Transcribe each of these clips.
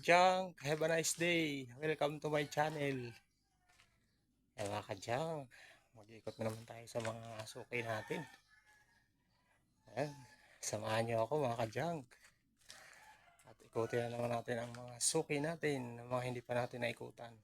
ka-junk. Have a nice day. Welcome to my channel. Ayan mga ka-junk. Mag-ikot na naman tayo sa mga suki natin. Ayan. Samahan niyo ako mga ka-junk. At ikutin na naman natin ang mga suki natin. Ang mga hindi pa natin naikutan.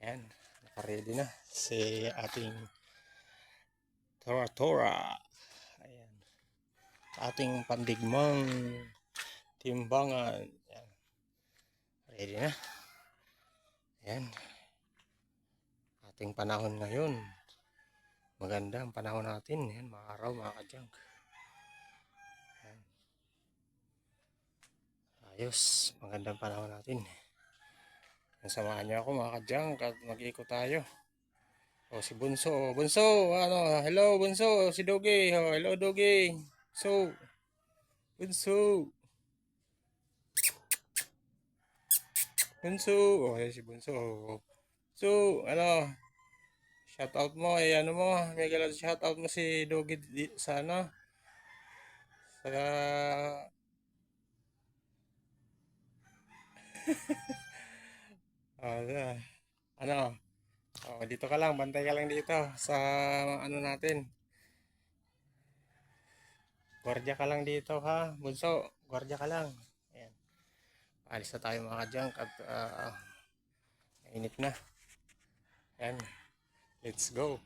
Ayan. Nakaready na si ating Tora Tora. Ayan. Ating pandigmang timbangan. Ayan. Ready na. Ayan. Ating panahon ngayon. Maganda ang panahon natin. Ayan, mga araw, mga kadyang. Ayan. Ayos. Magandang panahon natin. Samahan niyo ako mga kadyang at mag-iikot tayo. O si Bunso. Bunso, ano, hello Bunso, si Dogi. O, hello Dogi. So, Bunso. Bunso. O, ayan si Bunso. So, ano, shout out mo, eh, ano mo, may galang shout out mo si Dogi sa ano, sa, ano, ano, oh, dito ka lang, bantay ka lang dito sa, ano natin, Gwardiya ka lang dito ha, bunso. Gwardiya ka lang. Alis na tayo mga junk at uh, init na. Ayan. Let's go.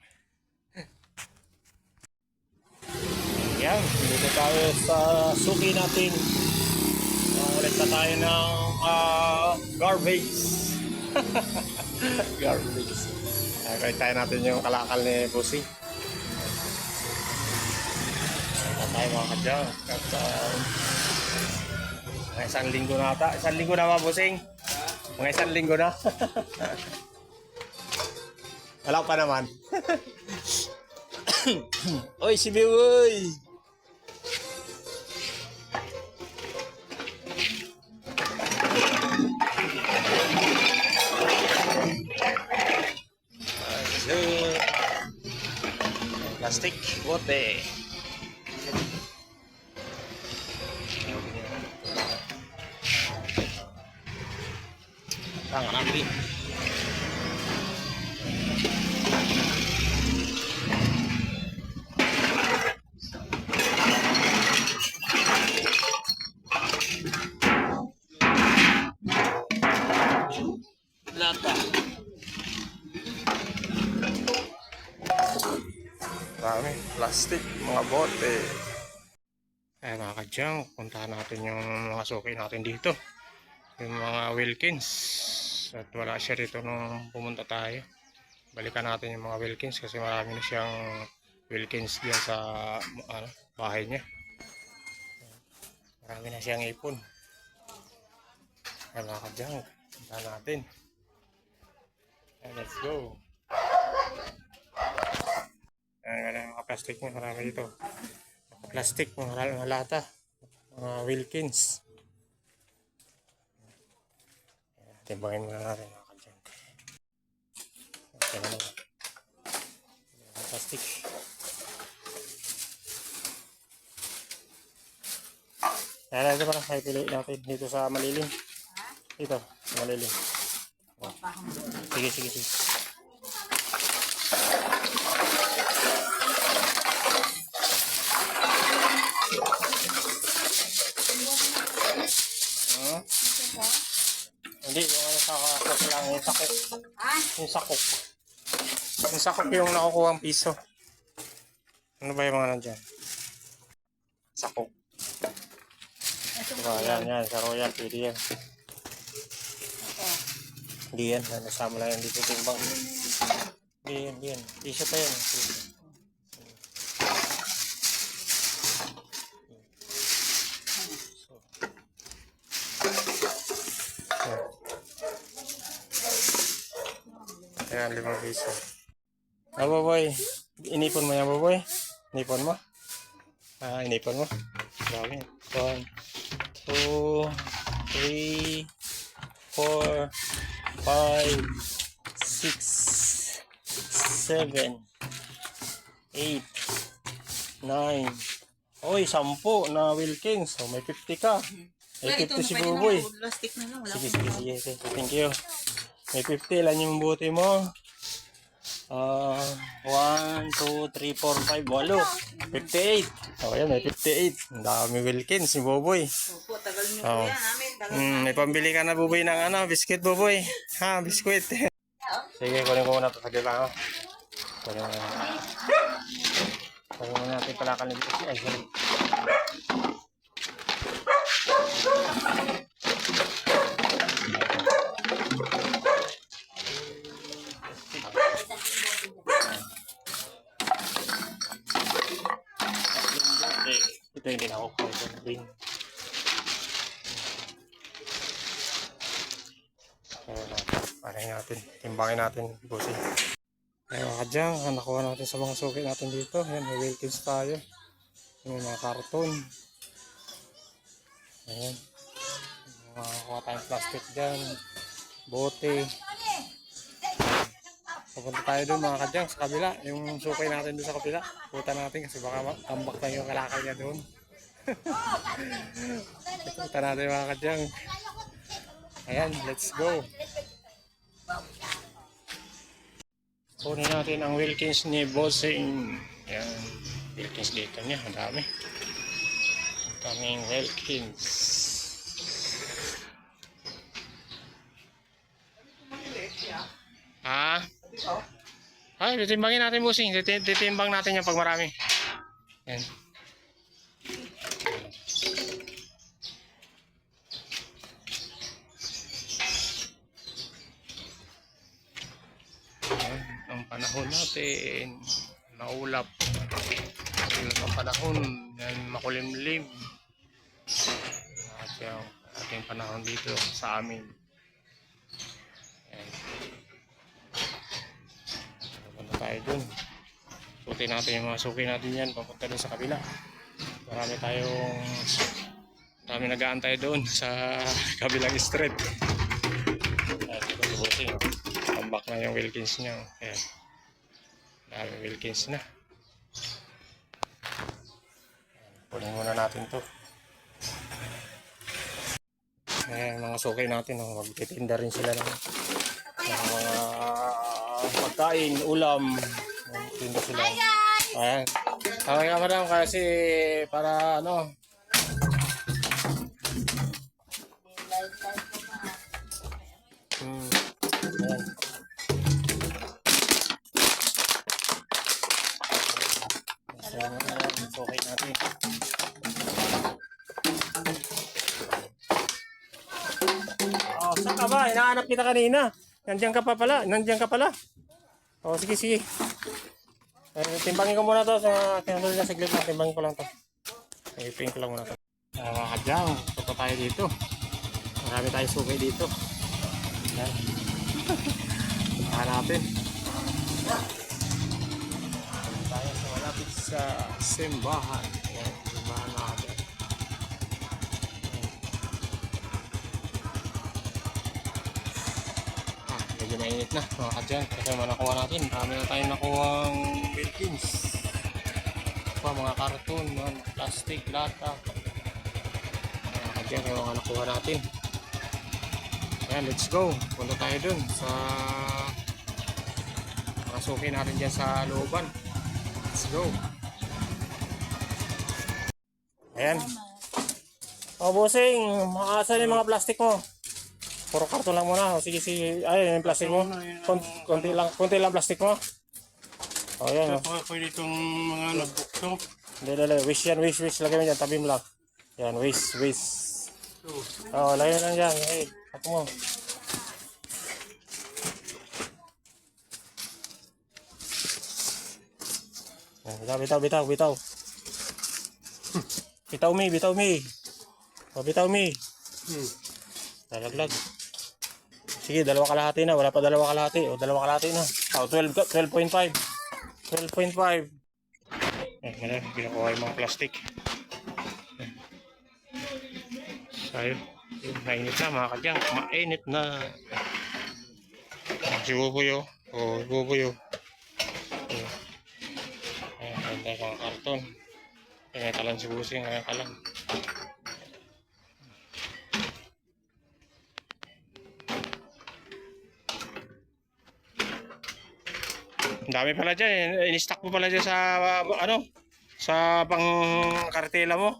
Ayan. Dito tayo sa suki natin. Ulit na tayo ng uh, garbage. garbage. Uh, kahit tayo natin yung kalakal ni Busi. na tayo mga kadyang. At uh, mga isang linggo na ata. Isang linggo na ba, Busing? Mga isang linggo na. Wala pa naman. Oy, si Biwoy! Plastic bote. Natin. Lata. Dami. Plastic. Mga bote. Ay mga kadyang, puntahan natin yung mga suki natin dito yung mga Wilkins at wala siya rito nung pumunta tayo. Balikan natin yung mga Wilkins kasi marami na siyang Wilkins diyan sa ano, bahay niya. Marami na siyang ipon. Ay mga kadyang punta natin. Ay, let's go. Ay wala mga plastic mo marami dito. Plastic mga, mga lata mga Wilkins Timbangin muna natin mga kadyan. Okay na naman. Plastic. Kaya ito parang pili natin dito sa malilim. Dito, sa malilim. Sige, sige, sige. Yung sakok. Yung sakok yung nakukuha ang piso. Ano ba yung mga nandyan? Sakok. Diba, yan, yan. Sa Royal, pwede yan. Hindi yan. Nasama lang yan dito timbang. Hindi yan, hindi yan. Piso pa yan. Piso. Ayan, limang piso. Ah, boy. Inipon mo yan, boy. Inipon mo? Ah, inipon mo. Dami. One, two, three, four, five, six, seven, eight, nine. Oy, sampu na Wilkins. So, may 50 ka. Ito, 50 si Buboy. sige, sige, sige. Thank you. May 50. Ilan yung buti mo? Ah, 1, 2, 3, 4, 5, 8. 58. Oh, yan, may 58. Ang dami Wilkins, si Boboy. Opo, tagal nyo po yan. Amin, tagal Mm, may pambili ka na Boboy ng ano, biscuit Boboy. Ha, biskuit. Sige, kunin ko muna ito. Saglit lang ako. Kunin mo na. Kunin mo natin palakal ng biscuit. Ay, sorry. Eh, ito yung tinawag ko. Ito rin. Ayan natin. Panayin natin. Timbangin natin. Busing. Ayun ka dyan. Ang nakuha natin sa mga suki natin dito. Ayan, may Wilkins tayo. May mga karton. Ayan. Makakuha tayong plastic dyan. Bote. Pupunta tayo doon mga kadyang sa kabila. Yung sukay natin doon sa kabila. Puta natin kasi baka tambak lang yung kalakal niya doon. Pupunta natin mga kadyang. Ayan, let's go. Kunin natin ang Wilkins ni Bossing. Ayan, Wilkins dito niya. Ang dami. Ang daming Wilkins. Ha? Ay, titimbangin natin, Bossing. Titi- Titimbang natin yan pag marami. Ayan, ang panahon natin naulap naulap ang panahon yan makulimlim at yung ating panahon dito sa amin Ayan. Pupunta tayo dun suti natin yung mga suki natin yan papunta dun sa kabila marami tayong marami nag-aantay doon sa kabilang street Ayan, Bossing, oh. Tambak na yung Wilkins niya. oh. Ayan. Wilkins na. Kunin muna natin to. Ayan, mga sukay natin. Oh. Magtitinda rin sila ng, ng mga pagkain, ulam. Magtitinda sila. Ayan. Okay ka madam kasi para ano. Kita kanina. Nandiyan ka pa pala. Nandiyan ka pala. Oh, sige, sige. Eh, timbangin ko muna to sa tinanong na saglit lang. Timbangin ko lang to. Ipin ko lang muna to. Ah, mga kadyang, punta tayo dito. Marami tayong sukay dito. Yan. Natin. Tayo sa malapit sa simbahan natin. Ah, medyo mainit na mga kadyan. Kasi manakuha natin. Marami na tayong nakuhang Wilkins. Pa, mga karton, mga plastic, lata. Mga kadyan, yung mga nakuha natin. Ayan, let's go. Punta tayo dun sa mga suki natin dyan sa looban. Let's go. Ayan. O, busing. Makaasan yung mga plastic mo. Puro karton lang muna. O, sige, sige. Ay, yung plastic mo. Kon konti lang, konti lang plastic mo. O, yan. O. Pwede itong mga notebook to. Hindi, hindi, hindi. Wish yan, wish, wish. Lagay mo dyan. Tabi mo lang. Yan, wish, wish. O, lagay mo lang dyan. Hey, ako mo. Yan, Bitaw, bitaw, bitaw, bitaw. Bitaw mi, bitaw mi. O, bitaw mi. Hmm. Lalaglag. Sige, dalawa kalahati na. Wala pa dalawa kalahati. O, dalawa kalahati na. O, 12, ka- 12.5. 12.5. Eh, wala. Pinakuha yung mga plastic. Tayo. Mainit na mga kadyang. Mainit na. Si Bubuyo. O, Bubuyo. Tayo mga karton. Ayan, kalan si Busing. Ayan, kalan. Dami pala dyan. eh. In-stock mo pala dyan sa, ano, sa pang kartela mo.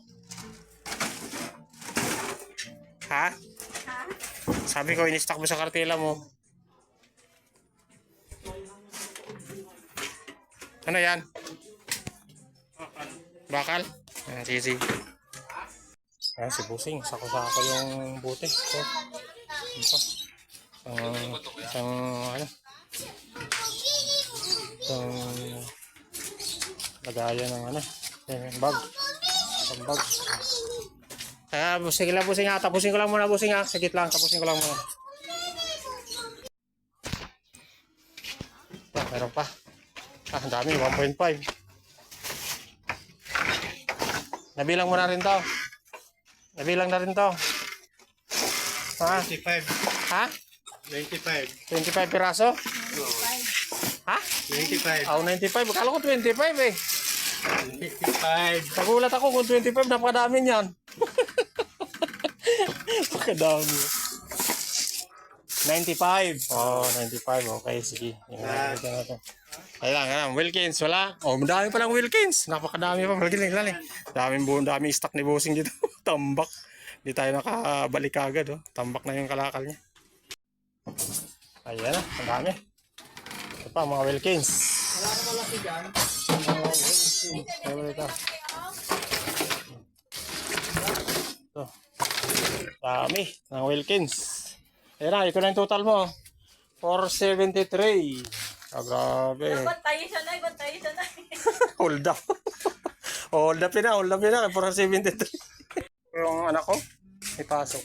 Ha? Sabi ko, in-stock mo sa kartela mo. Ano yan? Bakal? Ah, sige. Ayan, si Busing. Sako-sako yung buti. So, ito. Isang, isang, ano, lagayan ng ano, yung bag. Isang bag. Ah, busing lang, busing ha. Tapusin ko lang muna, busing ha. Sagit lang, tapusin ko lang muna. Ah, meron pa. Ah, ang dami, 1.5. Nabilang mo na rin to. Nabilang na rin to. Ha? 25. Ha? 25. 25 piraso? Ha? 25. Oh, 95. Akala ko 25 eh. 55. Nagulat ako kung 25, napakadami niyan. Napakadami. 95. Oh, 95. Okay, sige. Ah. natin. Ay lang, alam. Wilkins, wala. Oh, madami palang Wilkins. Napakadami pa. Magaling, galing. Daming buong, daming stock ni Bossing dito. Tambak. Hindi tayo nakabalik agad, oh. Tambak na yung kalakal niya. Ayan na, ang dami. Ito pa, mga Wilkins. Wala na malaki dyan. Mga Wilkins. ito. Ito. Dami ng Wilkins. Ayan na, ito na yung total mo. 473. Ah, grabe. Bantayin siya na, bantayin siya na. Hold up. hold up na, hold up na. 473. yung anak ko, may pasok.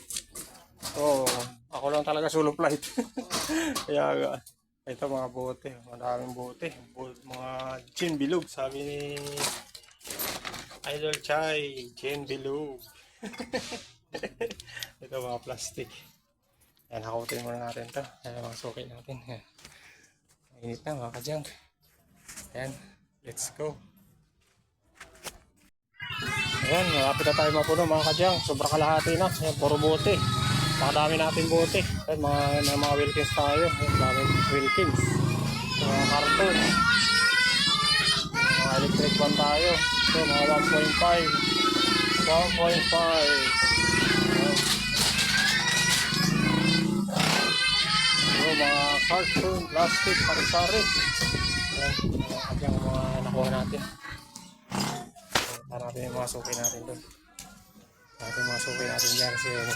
So, ako lang talaga solo flight. Kaya, ito mga bote. Maraming bote. Bo- mga gin bilog, sabi ni Idol Chai. Gin bilog. ito mga plastic. Yan, hakutin muna natin to. Yan, mga suki natin. Yan. Mainit na mga kajang. Yan, let's go. Ayan, malapit na tayo mapuno mga kadyang. Sobra kalahati na. Ayan, puro bote. Makadami natin bote. Ayan, mga, mga, mga Wilkins tayo. Ayan, dami Wilkins. Mga karton. Mga electric one tayo. So, mga 1.5. 1.5. Ayan. So, mga carton, plastic, parisari. Ayan, mga kadyang mga nakuha natin. Para natin yung mga suki natin doon. Natin yung mga suki natin dyan kasi ano,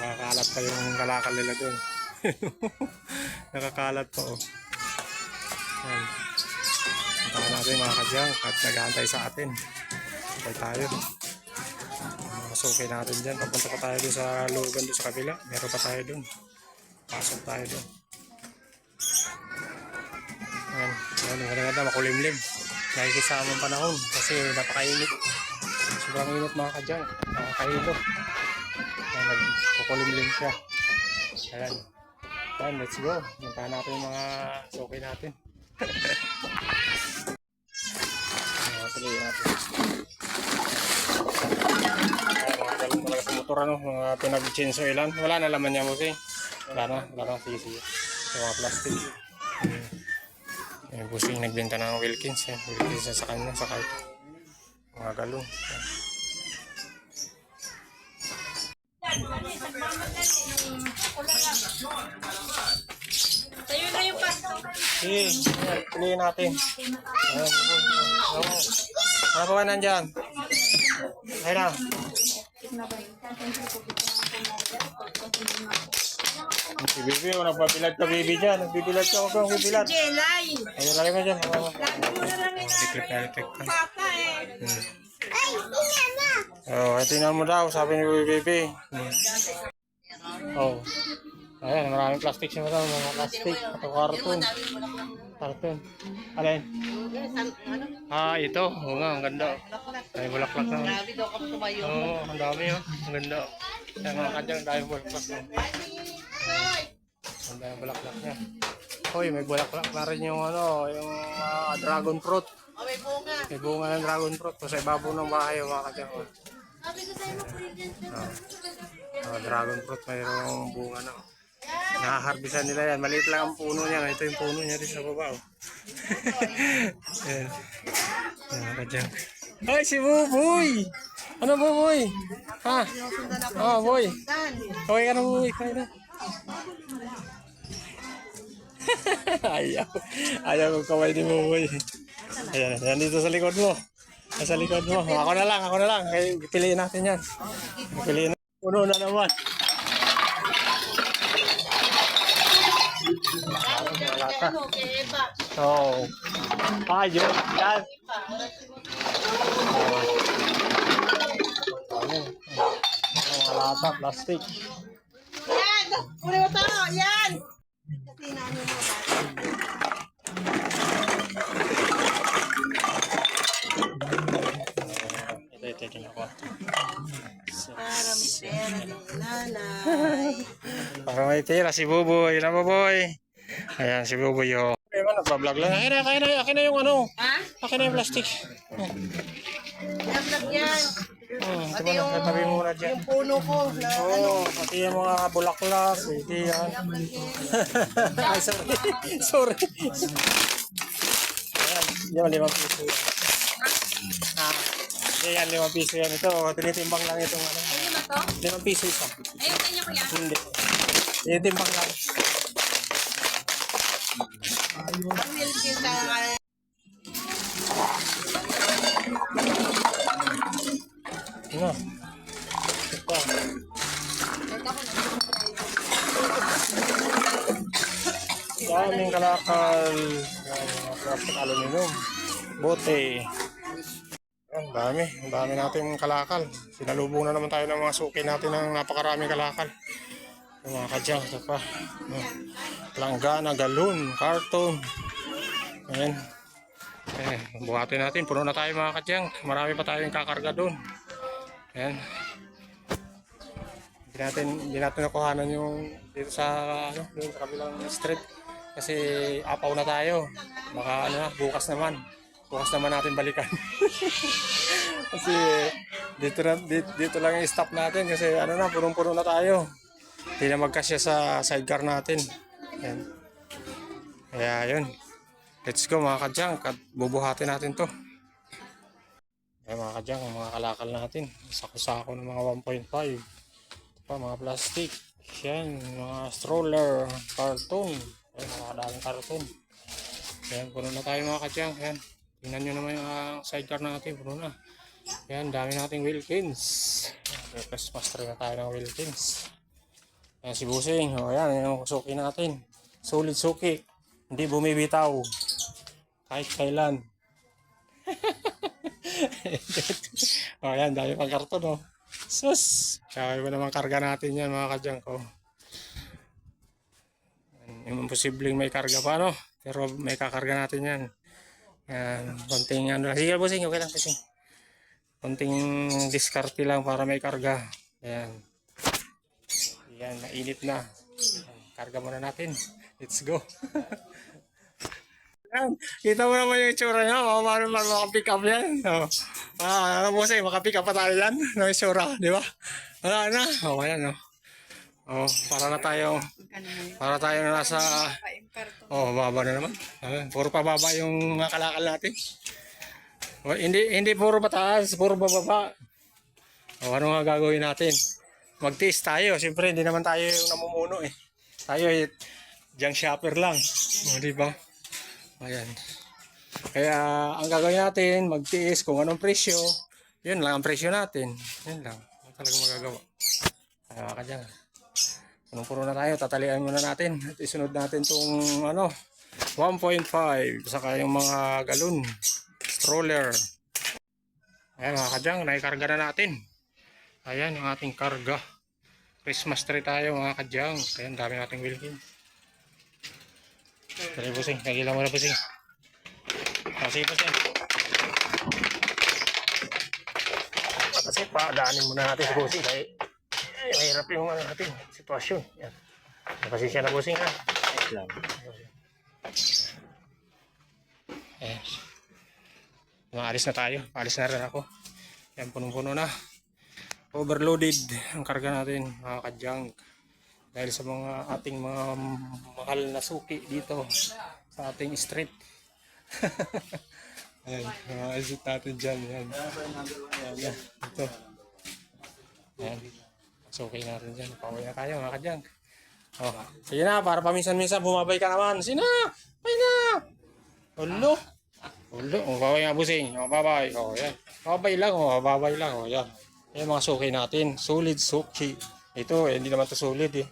nakakalat pa yung kalakal nila doon. nakakalat pa oh. Puntahan natin mga kadyang at nag-aantay sa atin. Antay tayo. Suki natin dyan. Papunta pa tayo doon sa lugan doon sa kabila. Meron pa tayo doon. Pasok tayo doon. Ayan. Ayan. Maganda-ganda makulimlim nakikisama ang panahon kasi napakainit. Sobrang init mga kadyang. Nakakahilo. Ayan, nagkukulimlim siya. Ayan. Ayan, let's go. Puntahan natin yung mga suki natin. Ayan, tuloy natin. Ayan, mga sa motor ano, mga pinag-change oilan. Wala na laman niya mo Wala na, wala na. Sige. Yung mga plastic. Hmm. Yung busing nagbenta ng Wilkins. Yan. Wilkins na sa kanya. Sa kahit mga galong. Yan. Sa'yo na yung pasto. Sige. Piliin natin. Ayan. Ano pa ba nandyan? Ayun na. Si Bibi, oh, nagpapilag ka Bibi dyan. Nagpipilag ka, huwag kang pipilag. Jelay. Ayun, lagay mo dyan. Lagi mo na lang pa. Papa eh. Hmm. Ay, tingnan na. Oh, tingnan mo daw, sabi ni Bibi. Hmm. Oh. Ayan, maraming plastic siya daw, mga plastic. Ito, karton. Karton. Alin? Ah, ito. Oo nga, ang ganda. Ay, bulaklak na. Grabe daw kami tumayo. Oo, ang dami oh. Ang ganda. Kaya mga kadyang, dami bulaklak. oh. Ang dami bulaklak niya. Hoy, may bulaklak na rin yung ano, yung ah, dragon fruit. Oh, may bunga. May bunga ng dragon fruit. So, sa ibabaw ng bahay, oh, mga kadyang. Oh. Sabi ko sa'yo, makulit yan. Ah, ah, dragon fruit, mayroong bunga na. oh. Nakaharbisan nila yan. Maliit lang ang puno niya. Ito yung puno niya rin sa baba. Oh. Ayan. Ayan ka dyan. Ay, si Buboy! Ano Buboy? Ha? Oh, boy. Okay ka na Buboy. Kaya na. Ayaw. Ayaw kong kamay ni Buboy. Ayan, ayan dito sa likod mo. Nasa likod mo. Ako na lang, ako na lang. Piliin natin yan. Piliin na. Puno na naman. Ano, kay Eva. Oo. Ah, yun. Yan. Ano? Ano, mga lata, plastic. Yan! Uli mo to! Yan! Kasi naano mo? Ito, ito, ito, ako. Para may pera din nanay. Para may tira si Buboy. Na Buboy. Ayan, si Buboy yun. Kaya man, nagbablog lang. Akin na, akin na, akin na yung ano. Ha? Akin na yung plastic. Nablag yan. Hmm, Pati mo na, katabi mo na dyan. yung puno ko na ano. Oo, oh, pati yung mga bulaklak. Hindi yan. Ay, sorry. sorry. Ayan, yan, limang piso yan. Ah, yan, limang piso yan. Ito, tinitimbang lang itong ano. Ano na to? Limang piso isa. Ayun, kanya ko yan. Hindi. Tinitimbang lang. Ang milk yung sa... Ano? Ito. Daming kalakal. Plastic aluminum. Bote. Yan, dami. Ang dami natin kalakal. Sinalubong na naman tayo ng mga suki natin ng napakaraming kalakal. Yung mga kadyang, ito pa. Ano, Langgana, galon, karton. Ayan. Eh, buhatin natin. Puno na tayo mga kadyang. Marami pa tayong kakarga doon. Ayan. Hindi natin, hindi natin nakuhanan yung dito sa, ano, dun sa kabilang street. Kasi apaw na tayo. Baka ano na, bukas naman. Bukas naman natin balikan. kasi dito, na, dito, dito lang yung stop natin kasi ano na, punong-puno na tayo. Hindi na magkasya sa sidecar natin. Ayan. Kaya yun. Let's go mga kadyang. At bubuhatin natin to. Ayan mga kadyang, ang mga kalakal natin. Sako-sako ng mga 1.5. Ito pa, mga plastic. Yan, mga stroller, carton. Ayan, mga daming carton. Ayan, puno na tayo mga kadyang. Ayan, tingnan nyo naman yung ah, sidecar natin. Puno na. Ayan, dami nating Wilkins. Christmas tree na tayo ng Wilkins. Ayan, si Busing. O, ayan, ayan yung suki natin. Solid suki. Hindi bumibitaw. Kahit kailan. oh, yan, dami pang karton, oh. Sus! Kaya iba naman karga natin yan, mga kadyang ko. Yung posibleng may karga pa, no? Pero may kakarga natin yan. Yan, konting ano lang. Sige, busing, okay lang, busing. Konting diskarte lang para may karga. Yan. Yan, mainit na. Karga muna natin. Let's go. Yan. Kita mo naman yung itsura niya. Paano man makapick up yan. Oh. Ah, ano mo sa'yo, makapick up pa tayo yan. No, itsura, di ba? Wala na. Oh, ayan, oh. Oh, para na tayo, para tayo na nasa, oh, baba na naman. Ah, puro pababa yung mga kalakal natin. Oh, hindi, hindi puro pataas, puro bababa. Oh, ano nga gagawin natin? Mag-taste tayo. Siyempre, hindi naman tayo yung namumuno eh. Tayo, eh, junk shopper lang. O, di ba? Ayan. Kaya, ang gagawin natin, magtiis kung anong presyo. Yun lang ang presyo natin. Yun lang. Ano talaga magagawa. Kaya ka dyan. Punong-puno na tayo. Tatalian muna natin. At isunod natin tong ano, 1.5. Saka yung mga galon. Stroller. Ayan mga kadyang, naikarga na natin. Ayan yung ating karga. Christmas tree tayo mga kadyang. Ayan, dami nating Wilkins. Dali busing, nagila mo na busing. Ah, sige busing. Kasi paadaanin muna natin si busing. Kaya ay, mahirap yung ano natin, sitwasyon. Yan. Pasensya na busing ha. Lang. Eh. Maalis na tayo. Maalis na rin ako. Yan, punong-puno na. Overloaded ang karga natin, mga kadyang. Dahil sa mga ating mga mahal na suki dito sa ating street. Ayan, mga exit natin dyan. Ayan. Ayan, yan. Ito. Ayan. Suki natin dyan. Pauwi na tayo mga kadyang. Oh, sige na, para paminsan-minsan bumabay ka naman. Sina! Bay na! Ulo! Ulo, oh, babay nga busing. Oh, babay. Oh, yan. Babay lang, oh, babay lang. Oh, yan. Yan mga suki natin. Solid suki. Ito, eh, hindi naman to solid eh.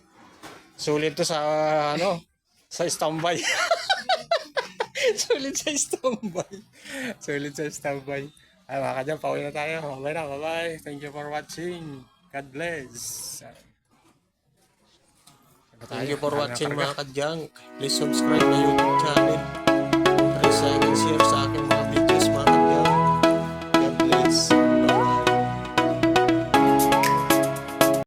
Solid to sa, ano, sa standby. solid sa standby. solid sa standby. Ay, mga kadyan, pauwi na tayo. Bye na, bye-bye. Thank you for watching. God bless. Thank you for watching mga kadyang. Please subscribe my YouTube channel. Please like and share sa aking